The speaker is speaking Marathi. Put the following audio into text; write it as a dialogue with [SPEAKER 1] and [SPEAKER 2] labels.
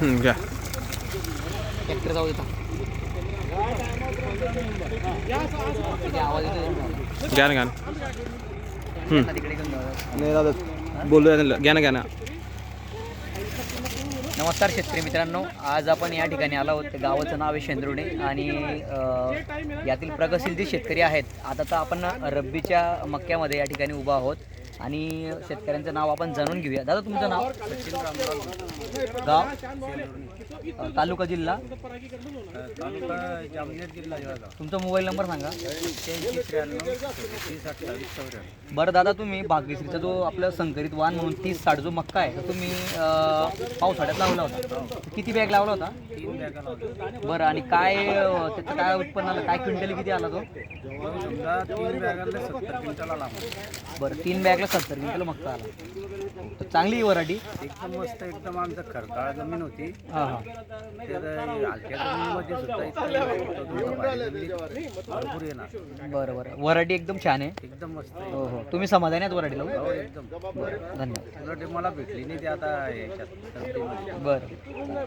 [SPEAKER 1] हं, घ्या.
[SPEAKER 2] ट्रॅक्टर जाऊ देता
[SPEAKER 1] घ्या ना घ्या. नाही दादा त्यांना. घ्या ना घ्या ना.
[SPEAKER 2] नमस्कार शेतकरी मित्रांनो. आज आपण या ठिकाणी आलो आहोत. गावाचं नाव आहे शेंद्रुणे आणि यातील प्रगतशील जे शेतकरी आहेत आता तर आपण रब्बीच्या मक्क्यामध्ये या ठिकाणी उभा आहोत. आणि शेतकऱ्यांचं नाव आपण जाणून घेऊया. दादा तुमचं नाव? गाव? तालुका जिल्हा? तुमचा मोबाईल नंबर सांगा. बरं दादा तुम्ही भाग्यश्रीचा जो आपलं संकरित वाण म्हणून तीस साठ जो मक्का आहे तो तुम्ही पावसाळ्यात लावला होता. किती बॅग लावला होता? बरं आणि काय त्याचं काय उत्पन्न आलं? काय क्विंटल किती आला तो? बरं तीन बॅगला सत्तर क्विंटल मक्का आला चांगली वराठी.
[SPEAKER 3] एकदम मस्त एकदम आमचं खरकाळ जमीन होती.
[SPEAKER 2] हां हां.
[SPEAKER 3] भरपूर येणार.
[SPEAKER 2] बरं बरं. वराठी एकदम छान आहे.
[SPEAKER 3] एकदम मस्त आहे.
[SPEAKER 2] हो हो. तुम्ही समाधानी आहेत वराठीला
[SPEAKER 3] हो? एकदम.
[SPEAKER 2] धन्यवाद.
[SPEAKER 3] उलट मला भेटली नाही ती आता याच्यात. सर्दीमध्ये.
[SPEAKER 2] बरं.